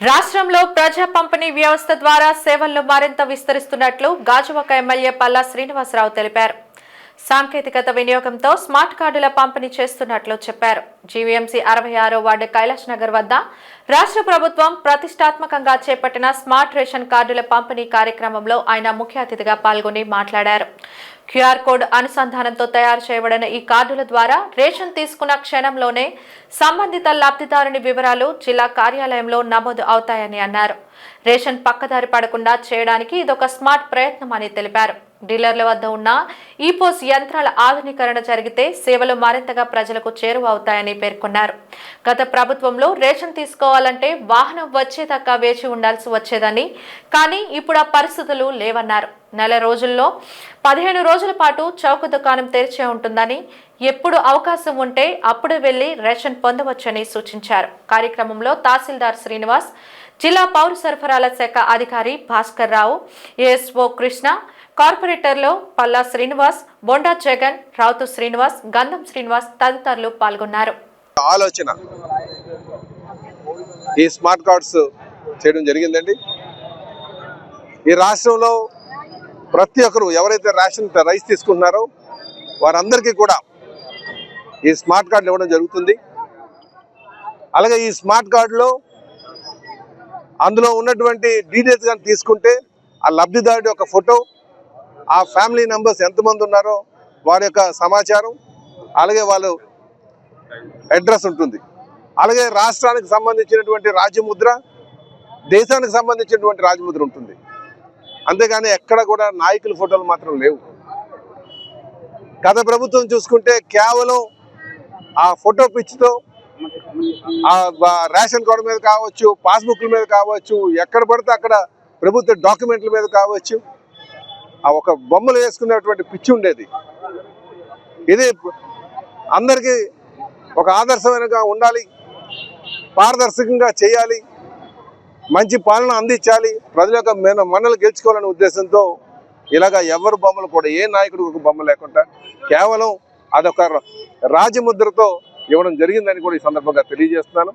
రాష్ట్రంలో ప్రజా పంపిణీ వ్యవస్థ ద్వారా సేవలను మరింత విస్తరిస్తున్నట్లు గాజువాక ఎమ్మెల్యే పల్లా శ్రీనివాసరావు తెలిపారు. సాంకేతికత వినియోగంతో స్మార్ట్ కార్డుల పంపిణీ చేస్తున్నట్లు చెప్పారు. జీవీఎంసీ అరవై ఆరో వార్డు కైలాష్ నగర్ వద్ద రాష్ట్ర ప్రభుత్వం ప్రతిష్టాత్మకంగా చేపట్టిన స్మార్ట్ రేషన్ కార్డుల పంపిణీ కార్యక్రమంలో ఆయన ముఖ్య అతిథిగా పాల్గొని మాట్లాడారు. క్యూఆర్ కోడ్ అనుసంధానంతో తయారు చేయబడిన ఈ కార్డుల ద్వారా రేషన్ తీసుకున్న క్షణంలోనే సంబంధిత లబ్ధిదారుని వివరాలు జిల్లా కార్యాలయంలో నమోదు అవుతాయని అన్నారు. రేషన్ పక్కదారి పడకుండా చేయడానికి ఇదొక స్మార్ట్ ప్రయత్నం అని తెలిపారు. డీలర్ల వద్ద ఉన్న ఈపోస్ యంత్రాల ఆధునీకరణ జరిగితే సేవలు మరింతగా ప్రజలకు చేరువ అవుతాయని పేర్కొన్నారు. గత ప్రభుత్వంలో రేషన్ తీసుకోవాలంటే వాహనం వచ్చేదాకా వేచి ఉండాల్సి వచ్చేదని కానీ ఇప్పుడు ఆ పరిస్థితులు లేవన్నారు. నెల రోజుల్లో పదిహేను రోజుల పాటు చౌక దుకాణం తెరిచే ఉంటుందని ఎప్పుడు అవకాశం ఉంటే అప్పుడు వెళ్ళి రేషన్ పొందవచ్చని సూచించారు. కార్యక్రమంలో తహసీల్దార్ శ్రీనివాస్ జిల్లా పౌర సరఫరాల శాఖ అధికారి భాస్కర్ రావు ఏఎస్ఓ కృష్ణ కార్పొరేటర్లో పల్లా శ్రీనివాస్ బొండా జగన్ రావుతు శ్రీనివాస్ గంధం శ్రీనివాస్ తదితరులు పాల్గొన్నారు. ఆలోచన. ఈ స్మార్ట్ కార్డ్స్ చేయడం జరిగిందండి. ఈ రాష్ట్రంలో ప్రతి ఒక్కరు ఎవరైతే రేషన్ రైస్ తీసుకుంటున్నారో వారందరికీ కూడా ఈ స్మార్ట్ కార్డులు ఇవ్వడం జరుగుతుంది. అలాగే ఈ స్మార్ట్ కార్డులో అందులో ఉన్నటువంటి డీటెయిల్స్ కానీ తీసుకుంటే ఆ లబ్ధిదారుడి యొక్క ఫోటో ఆ ఫ్యామిలీ మెంబర్స్ ఎంతమంది ఉన్నారో వారి యొక్క సమాచారం అలాగే వాళ్ళు అడ్రస్ ఉంటుంది. అలాగే రాష్ట్రానికి సంబంధించినటువంటి రాజముద్ర దేశానికి సంబంధించినటువంటి రాజముద్ర ఉంటుంది. అంతేగాని ఎక్కడ కూడా నాయకుల ఫోటోలు మాత్రం లేవు. గత ప్రభుత్వం చూసుకుంటే కేవలం ఆ ఫోటో పిచ్చితో ఆ రేషన్ కార్డు మీద కావచ్చు పాస్బుక్ల మీద కావచ్చు ఎక్కడ పడితే అక్కడ ప్రభుత్వ డాక్యుమెంట్ల మీద కావచ్చు ఆ ఒక బొమ్మలు వేసుకునేటువంటి పిచ్చి ఉండేది. ఇది అందరికీ ఒక ఆదర్శమైనగా ఉండాలి పారదర్శకంగా చేయాలి మంచి పాలన అందించాలి ప్రజల యొక్క మన మనలు గెలుచుకోవాలనే ఉద్దేశంతో ఇలాగ ఎవరు బొమ్మలు కూడా ఏ నాయకుడు ఒక బొమ్మ లేకుండా కేవలం అదొక రాజముద్రతో ఇవ్వడం జరిగిందని కూడా ఈ సందర్భంగా తెలియజేస్తున్నాను.